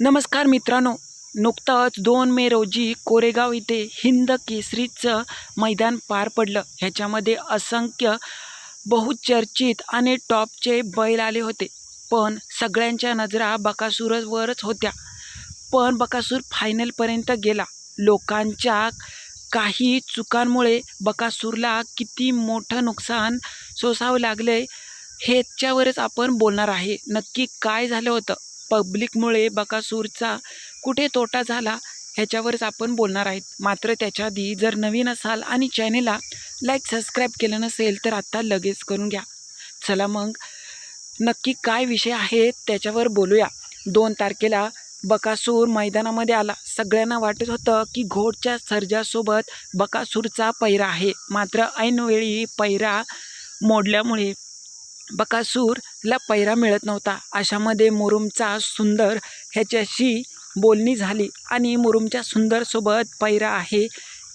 नमस्कार मित्रांनो. नुकतंच दोन मे रोजी कोरेगाव इथे हिंद केसरीचं मैदान पार पडलं. ह्याच्यामध्ये असंख्य बहुचर्चित आणि टॉपचे बैल आले होते. पण सगळ्यांच्या नजरा बकासूरवरच होत्या. पण बकासूर फायनलपर्यंत गेला. लोकांच्या काही चुकांमुळे बकासूरला किती मोठं नुकसान सोसावं लागलं ह्याच्यावरच आपण बोलणार आहे. नक्की काय झालं होतं? पब्लिकमुळे बकासूरचा कुठे तोटा झाला ह्याच्यावरच आपण बोलणार आहेत. मात्र त्याच्या आधी जर नवीन असाल आणि चॅनेलला लाईक सबस्क्राईब केलं नसेल तर आत्ता लगेच करून घ्या. चला मग नक्की काय विषय आहे त्याच्यावर बोलूया. दोन तारखेला बकासूर मैदानामध्ये आला. सगळ्यांना वाटत होतं की घोडच्या सर्जासोबत बकासूरचा पैरा आहे. मात्र ऐनवेळी पैरा मोडल्यामुळे बकासूरला पैरा मिळत नव्हता. अशामध्ये मुरुमचा सुंदर ह्याच्याशी बोलणी झाली आणि मुरुमच्या सुंदरसोबत पैरा आहे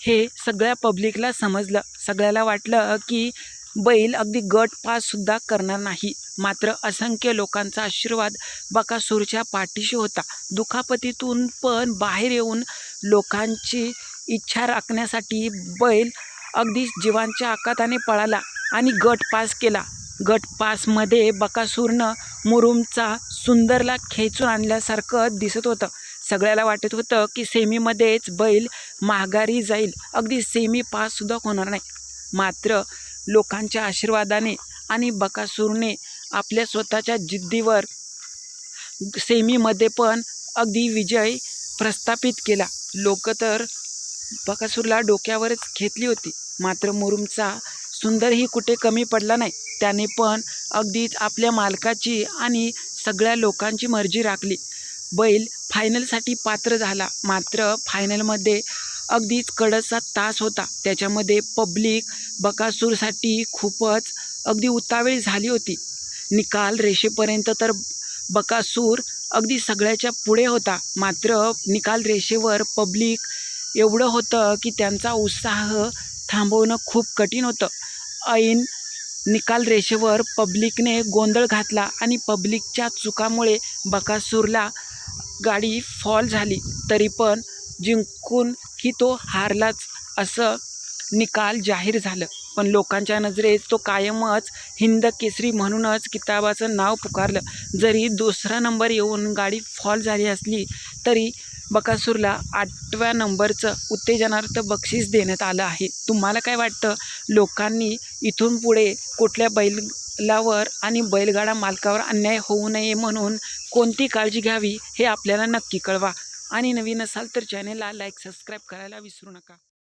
हे सगळ्या पब्लिकला समजलं. सगळ्याला वाटलं की बैल अगदी गट पाससुद्धा करणार नाही. मात्र असंख्य लोकांचा आशीर्वाद बकासूरच्या पाठीशी होता. दुखापतीतून पण बाहेर येऊन लोकांची इच्छा राखण्यासाठी बैल अगदी जीवांच्या आकाताने पळाला आणि गट पास केला. गट पासमध्ये बकासूरनं मुरुमचा सुंदरला खेचून आणल्यासारखं दिसत होतं. सगळ्याला वाटत होतं की सेमीमध्येच बैल माघारी जाईल. अगदी सेमी पाससुद्धा होणार नाही. मात्र लोकांच्या आशीर्वादाने आणि बकासूरने आपल्या स्वतःच्या जिद्दीवर सेमीमध्ये पण अगदी विजय प्रस्थापित केला. लोक तर बकासूरला डोक्यावरच घेतली होती. मात्र मुरुमचा सुंदरही कुठे कमी पडला नाही. त्याने पण अगदीच आपल्या मालकाची आणि सगळ्या लोकांची मर्जी राखली. बैल फायनलसाठी पात्र झाला. मात्र फायनलमध्ये अगदीच कडचा तास होता. त्याच्यामध्ये पब्लिक बकासूरसाठी खूपच अगदी उतावेळी झाली होती. निकाल रेषेपर्यंत तर बकासूर अगदी सगळ्याच्या पुढे होता. मात्र निकाल रेषेवर पब्लिक एवढं होतं की त्यांचा उत्साह थांबवणं खूप कठीण होतं. ऐन निकाल रेषेवर पब्लिकने गोंधळ घातला आणि पब्लिकच्या चुकामुळे बकासूरला गाडी फॉल झाली. तरी पण जिंकून की तो हारलाच असं निकाल जाहीर झालं. पण लोकांच्या नजरेत तो कायमच हिंद केसरी म्हणूनच किताबाचं नाव पुकारलं. जरी दुसरा नंबर येऊन गाडी फॉल झाली असली तरी बकासूरला आठव्या नंबरचं उत्तेजनार्थ बक्षीस देण्यात आलं आहे. तुम्हाला काय वाटतं? लोकांनी इथून पुढे कुठल्या बैलावर आणि बैलगाडा मालकावर अन्याय होऊ नये म्हणून कोणती काळजी घ्यावी हे आपल्याला नक्की कळवा. आणि नवीन असाल तर चॅनेलला लाईक सबस्क्राईब करायला विसरू नका.